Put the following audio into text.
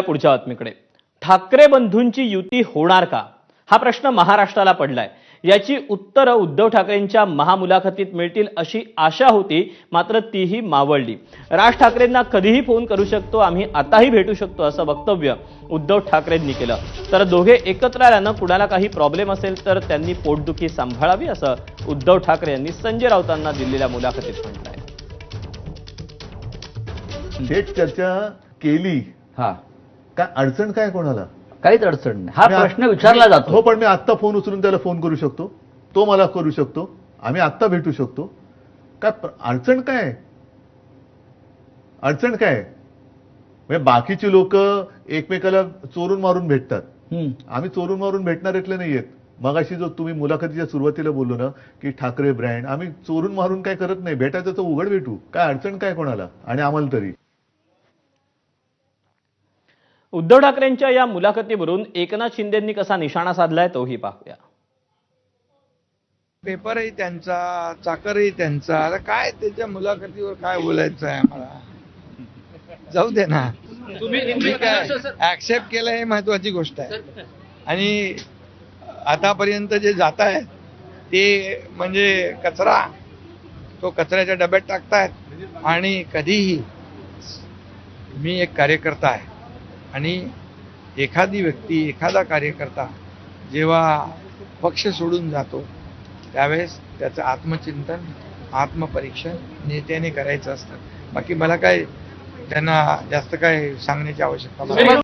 पुढच्या बातमीकडे. ठाकरे बंधूंची युती होणार का? हा प्रश्न महाराष्ट्राला पडलाय. याची उत्तरं उद्धव ठाकरेंच्या महामुलाखतीत मिळतील अशी आशा होती मात्र तीही मावळली. राज ठाकरेंना कधीही फोन करू शकतो आम्ही आताही भेटू शकतो असं वक्तव्य उद्धव ठाकरेंनी केलं. तर दोघे एकत्र आल्यानं कुणाला काही प्रॉब्लेम असेल तर त्यांनी पोटदुखी सांभाळावी असं उद्धव ठाकरे यांनी संजय राऊतांना दिलेल्या मुलाखतीत म्हटलंय. थेट चर्चा केली. हा. काय अडचण काय कोणाला? काहीच अडचण नाही. हा प्रश्न विचारला मी- हो जातो पण मी आत्ता फोन उचलून त्याला फोन करू शकतो. तो मला करू शकतो. आम्ही आत्ता भेटू शकतो. काय अडचण काय? अडचण काय? म्हणजे बाकीची लोक एकमेकाला चोरून मारून भेटतात. आम्ही चोरून मारून भेटणाऱ्यातले नाहीयेत. मगाशी जो तुम्ही मुलाखतीच्या सुरुवातीला बोललो ना की ठाकरे ब्रँड आम्ही चोरून मारून काय करत नाही. भेटायचं तर उघड भेटू. काय अडचण काय कोणाला? आणि आम्हाला तरी. उद्धव ठाकरेंच्या या मुलाखतीवरून एकनाथ शिंदेंनी कसा निशाणा साधलाय तोही पाहूया. पेपरही त्यांचा चाकरही त्यांचा. आता काय त्याच्या मुलाखतीवर काय बोलायचं आहे आम्हाला? जाऊ दे ना. तुम्ही काय ऍक्सेप्ट केलं हे महत्वाची गोष्ट आहे. आणि आतापर्यंत जे जात आहेत ते म्हणजे कचरा तो कचऱ्याच्या डब्यात टाकतायत. आणि कधीही मी एक कार्यकर्ता आहे. आणि एखादी व्यक्ती एखादा कार्यकर्ता जेव्हा पक्ष सोडून जातो त्यावेळेस त्याचं आत्मचिंतन आत्मपरीक्षण नेत्याने करायचं असतं. बाकी मला काय त्यांना जास्त काय सांगण्याची आवश्यकता